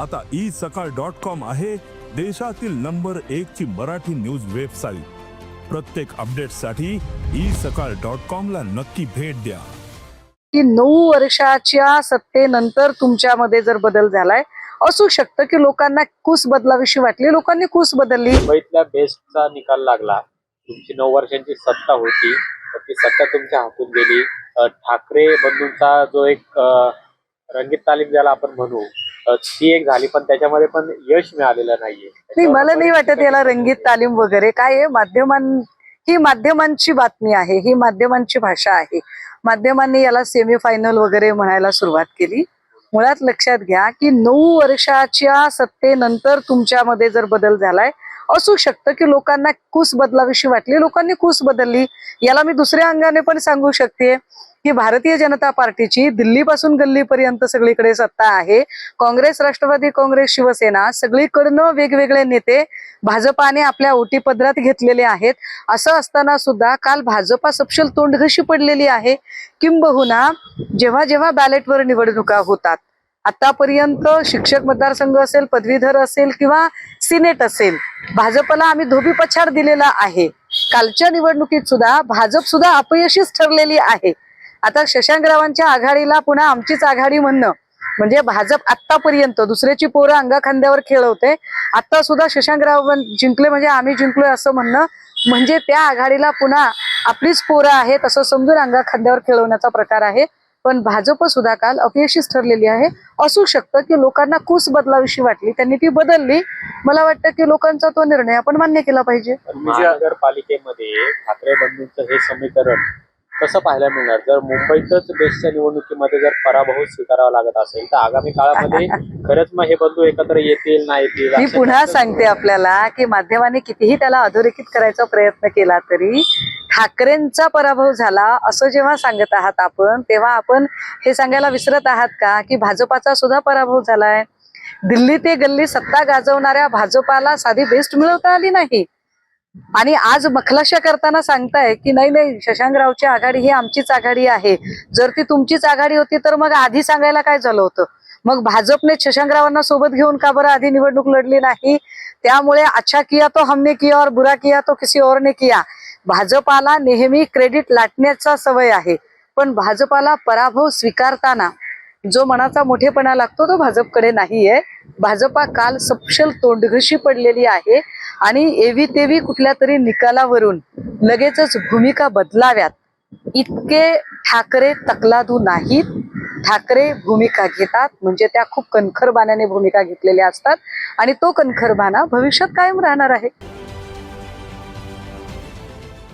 आता ई सकाळ dot com आहे देशातील नंबर एक ची मराठी न्यूज वेबसाईट. प्रत्येक अपडेटसाठी ई सकाळ डॉट कॉम ला नक्की भेट द्या. की नऊ वर्षाच्या सत्तेनंतर तुमच्यामध्ये जर बदल झालाय असू शकतं की लोकांना कूस बदलाविषयी वाटली लोकांनी कूस बदलली. मुंबईतल्या बेस्टचा निकाल लागला. तुमची नऊ वर्षांची सत्ता होती तर ती सत्ता तुमच्या हातून गेली. ठाकरे बंधूंचा जो एक रंगीत तालीम ज्याला आपण म्हणू ती एक झाली पण त्याच्यामध्ये पण यश मिळालेलं नाहीये. नाही मला नाही वाटत याला रंगीत तालीम वगैरे. काय आहे? माध्यमां ही माध्यमांची बातमी आहे ही माध्यमांची भाषा आहे. माध्यमांनी याला सेमीफायनल वगैरे म्हणायला सुरुवात केली. मुळात लक्षात घ्या की नऊ वर्षाच्या सत्तेनंतर तुमच्यामध्ये जर बदल झालाय असू शकतं की लोकांना कूस बदलाविषयी वाटली. लोकांनी कूस बदलली. याला मी दुसऱ्या अंगाने पण सांगू शकते की भारतीय जनता पार्टीची दिल्लीपासून गल्लीपर्यंत सगळीकडे सत्ता आहे. काँग्रेस राष्ट्रवादी काँग्रेस शिवसेना सगळीकडनं वेगवेगळे नेते भाजपाने आपल्या ओटीपदरात घेतलेले आहेत. असं असताना सुद्धा काल भाजपा सपशल तोंडघशी पडलेली आहे. किंबहुना जेव्हा जेव्हा बॅलेटवर निवडणुका होतात आतापर्यंत शिक्षक मतदारसंघ असेल पदवीधर असेल किंवा सिनेट असेल भाजपला आम्ही धोबी पछाड दिलेला आहे. कालच्या निवडणुकीत सुद्धा भाजप सुद्धा अपयशीच ठरलेली आहे. आता शशांकरावांच्या आघाडीला पुन्हा आमचीच आघाडी म्हणणं म्हणजे भाजप आतापर्यंत दुसऱ्याची पोरं अंगा खांद्यावर खेळवते आता सुद्धा शशांकराव जिंकले म्हणजे आम्ही जिंकलोय असं म्हणणं म्हणजे त्या आघाडीला पुन्हा आपलीच पोरं आहेत असं समजून अंगा खांद्यावर खेळवण्याचा प्रकार आहे. पण भाजप सुद्धा काल अपयशीच ठरलेली आहे. असू शकतं की लोकांना कूस बदलाविषयी वाटली त्यांनी ती बदलली. मला वाटतं की लोकांचा तो निर्णय आपण मान्य केला पाहिजे. महानगरपालिकेमध्ये ठाकरे बंधूंचं हे समीकरण कसं पाहायला मिळणार? जर मुंबईतच बेस्टच्या निवडणुकीमध्ये जर पराभव स्वीकारावा लागत असेल तर आगामी काळामध्ये खरंच मग हे बंधू एकत्र येतील नाही येतील मी पुन्हा सांगते आपल्याला की माध्यमाने कितीही त्याला अधोरेखित करायचा प्रयत्न केला तरी ठाकरेंचा पराभव झाला असं जेव्हा सांगत आहात आपण तेव्हा आपण हे सांगायला विसरत आहात का की भाजपाचा सुद्धा पराभव झालाय? दिल्ली ते गल्ली सत्ता गाजवणाऱ्या भाजपाला साधी बेस्ट मिळवता आली नाही. आणि आज मखलाशा करताना सांगताय की नाही नाही शशांकरावची आघाडी ही आमचीच आघाडी आहे. जर ती तुमचीच आघाडी होती तर मग आधी सांगायला काय झालं होतं? मग भाजपने शशांकरावांना सोबत घेऊन का बरं आधी निवडणूक लढली नाही? त्यामुळे अच्छा किया तो हमने किया और बुरा किया तो किसी और ने किया. भाजपाला नेहमी क्रेडिट लाटण्याचा सवय आहे. पण भाजपाला पराभव स्वीकारताना जो मनाचा मोठेपणा लागतो तो भाजपकडे नाहीये. भाजपा काल सपशल तोंडघशी पडलेली आहे आणि एवी तेवी कुठल्या तरी निकालावरून लगेचच भूमिका बदलाव्यात. इतके ठाकरे तकलादू नाहीत. ठाकरे भूमिका घेतात म्हणजे त्या खूप कणखरबाण्याने भूमिका घेतलेल्या असतात आणि तो कणखरबाणा भविष्यात कायम राहणार आहे.